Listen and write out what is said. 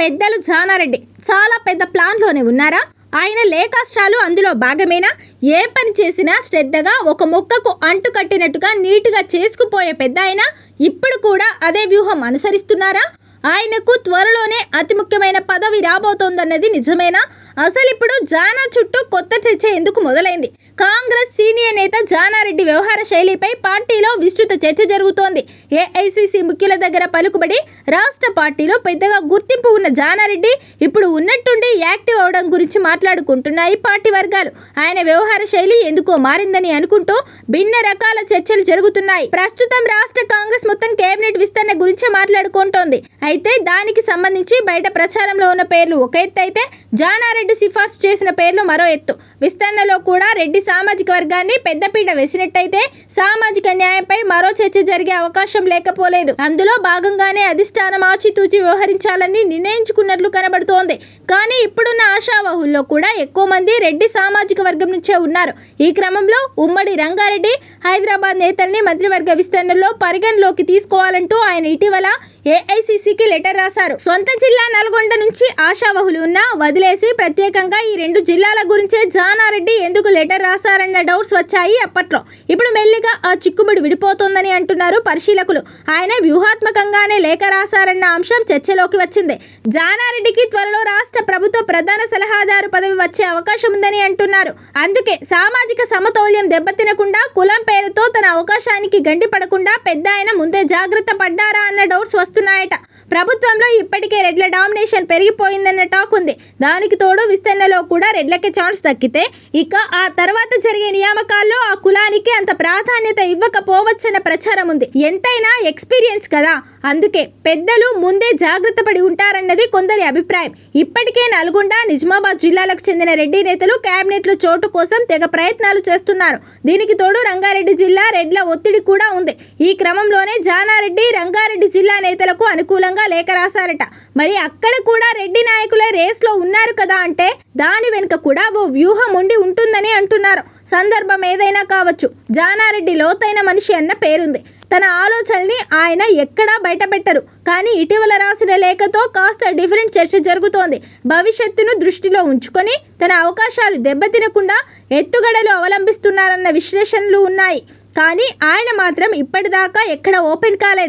పెద్దలు జానారెడ్డి చాలా పెద్ద ప్లాన్లోనే ఉన్నారా? ఆయన లేఖాస్త్రాలు అందులో భాగమేనా? ఏ పని చేసినా శ్రద్ధగా ఒక మొక్కకు అంటు కట్టినట్టుగా నీటుగా చేసుకుపోయే పెద్ద ఆయన ఇప్పుడు కూడా అదే వ్యూహం అనుసరిస్తున్నారా? ఆయనకు త్వరలోనే అతి ముఖ్యమైన పదవి రాబోతోందన్నది నిజమేనా? అసలు ఇప్పుడు జానా చుట్టూ కొత్త చర్చ ఎందుకు మొదలైంది? కాంగ్రెస్ సీనియర్ నేత జానారెడ్డి వ్యవహార శైలిపై పార్టీలో విస్తృత చర్చ జరుగుతోంది. ఏఐసిసి ముఖ్యుల దగ్గర పలుకుబడి రాష్ట్ర పార్టీలో పెద్దగా గుర్తింపు ఉన్న జానారెడ్డి ఇప్పుడు ఉన్నట్టుండి యాక్టివ్ అవడం గురించి మాట్లాడుకుంటున్నాయి పార్టీ వర్గాలు. ఆయన వ్యవహార శైలి ఎందుకో మారిందని అనుకుంటూ భిన్న రకాల చర్చలు జరుగుతున్నాయి. ప్రస్తుతం రాష్ట్ర కాంగ్రెస్ మొత్తం కేబినెట్ విస్తరణ గురించే మాట్లాడుకుంటోంది. అయితే దానికి సంబంధించి బయట ప్రచారంలో ఉన్న పేర్లు ఒక ఎత్తు అయితే జానారెడ్డి సిఫార్సు చేసిన పేర్లు మరో ఎత్తు. విస్తరణలో కూడా రెడ్డి సామాజిక వర్గాన్ని పెద్దపీట వేసినట్టయితే సామాజిక న్యాయంపై మరో చర్చ జరిగే అవకాశం లేకపోలేదు. అందులో భాగంగానే అధిష్టానం ఆచితూచి వ్యవహరించాలని నిర్ణయించుకున్నట్లు కనబడుతోంది. కానీ ఇప్పుడున్న ఆశావహుల్లో కూడా ఎక్కువ మంది రెడ్డి సామాజిక వర్గం నుంచే ఉన్నారు. ఈ క్రమంలో ఉమ్మడి రంగారెడ్డి హైదరాబాద్ నేతల్ని మంత్రివర్గ విస్తరణలో పరిగణలోకి తీసుకోవాలంటూ ఆయన ఇటీవల ఏఐసిసికి లెటర్ రాశారు. సొంత జిల్లా నల్గొండ నుంచి ఆశావహులు ఉన్నా వదిలేసి ప్రత్యేకంగా ఈ రెండు జిల్లాల గురించే జానారెడ్డి ఎందుకు లెటర్ రాశారన్న డౌట్స్ వచ్చాయి అప్పట్లో. ఇప్పుడు మెల్లిగా ఆ చిక్కుముడి విడిపోతోందని అంటున్నారు పరిశీలకులు. ఆయన వ్యూహాత్మకంగానే లేఖ రాశారన్న అంశం చర్చలోకి వచ్చింది. జానారెడ్డికి త్వరలో ప్రభుత్వ ప్రధాన సలహాదారు పదవి వచ్చే అవకాశం ఉందని అంటున్నారు. అందుకే సామాజిక సమతౌల్యం దెబ్బతినకుండా కులం పేరుతో తన అవకాశానికి గండి పడకుండా పెద్ద ఆయన ముందే జాగ్రత్త పడ్డారా అన్న డౌట్స్ వస్తున్నాయట. ప్రభుత్వంలో ఇప్పటికే రెడ్ల డామినేషన్ పెరిగిపోయిందన్న టాక్ ఉంది. దానికి తోడు విస్తరణలో కూడా రెడ్లకే ఛాన్స్ దక్కితే ఇక ఆ తర్వాత జరిగే నియామకాల్లో ఆ కులానికి అంత ప్రాధాన్యత ఇవ్వకపోవచ్చన్న ప్రచారం ఉంది. ఎంతైనా ఎక్స్పీరియన్స్ కదా. అందుకే పెద్దలు ముందే జాగ్రత్త పడి ఉంటారన్నది కొందరి అభిప్రాయం. ఇప్పటికే నల్గొండ నిజామాబాద్ జిల్లాలకు చెందిన రెడ్డి నేతలు క్యాబినెట్లో చోటు కోసం తెగ ప్రయత్నాలు చేస్తున్నారు. దీనికి తోడు రంగారెడ్డి జిల్లా రెడ్ల ఒత్తిడి కూడా ఉంది. ఈ క్రమంలోనే జానారెడ్డి రంగారెడ్డి జిల్లా నేతలకు అనుకూలంగా లేఖ రాశారట. మరి అక్కడ కూడా రెడ్డి నాయకులే రేస్లో ఉన్నారు కదా అంటే దాని వెనుక కూడా ఓ వ్యూహం ఉండి ఉంటుందని అంటున్నారు. సందర్భం ఏదైనా కావచ్చు. జానారెడ్డి లోతైన మనిషి అన్న పేరుంది. తన ఆలోచనల్ని ఆయన ఎక్కడా బయటపెట్టరు. కానీ ఇటీవల రాసిన లేఖతో కాస్త డిఫరెంట్ చర్చ జరుగుతోంది. భవిష్యత్తును దృష్టిలో ఉంచుకొని తన అవకాశాలు దెబ్బతినకుండా ఎత్తుగడలు అవలంబిస్తున్నారన్న విశ్లేషణలు ఉన్నాయి. కానీ ఆయన మాత్రం ఇప్పటిదాకా ఎక్కడ ఓపెన్ కాలేదు.